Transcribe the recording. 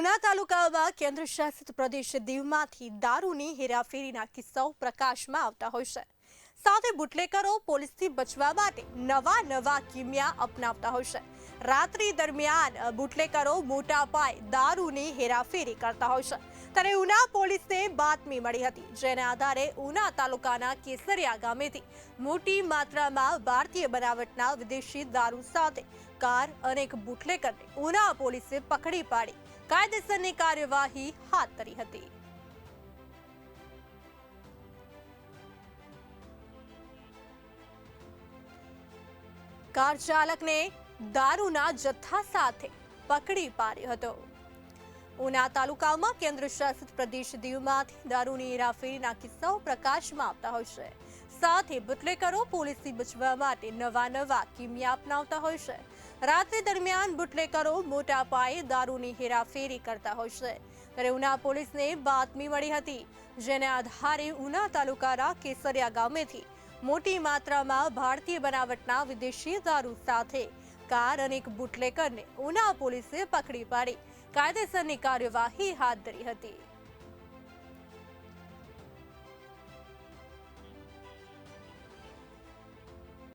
ઉના તાલુકામાં કેન્દ્ર શાસિત પ્રદેશ દીવમાંથી દારૂની હેરાફેરીના કિસ્સાઓ પ્રકાશમાં આવતા હોય છે. સાથે બુટલેકરો પોલીસથી બચવા માટે નવા નવા કિમિયા અપનાવતા હોય છે. રાત્રિ દરમિયાન બુટલેકરો મોટા પાયે દારૂની હેરાફેરી કરતા હોય છે. ત્યારે ઉના પોલીસને બાતમી મળી હતી, જેના આધારે ઉના તાલુકાના કેસરિયા ગામેથી મોટી માત્રામાં ભારતીય બનાવટના વિદેશી દારૂ સાથે કાર અને એક બુટલેકરને ઉના પોલીસે પકડી પાડી. કાયદેસરની કાર્યવાહી હાથ ધરી હતી. કાર ચાલકને દારૂના જથ્થા સાથે પકડી પાડ્યો હતો. ઉના તાલુકામાં કેન્દ્ર શાસિત પ્રદેશ દીવમાંથી દારૂની હેરાફેરીના કિસ્સાઓ પ્રકાશમાં આવતા હોય છે. સાથે બુટલેકરો પોલીસથી બચવા માટે નવા નવા કિમિયા અપનાવતા હોય છે. રાત્રિ દરમિયાન બુટલેકરો મોટા પાયે દારૂની હેરાફેરી કરતા હોય છે. ત્યારે ઉના પોલીસને બાતમી મળી હતી, જેને આધારે ઉના તાલુકાના કેસરિયા ગામેથી મોટી માત્રામાં ભારતીય બનાવટના વિદેશી દારૂ સાથે કાર અને એક બુટલેકરને ઉના પોલીસે પકડી પાડી. કાયદેસરની કાર્યવાહી હાથ ધરી હતી.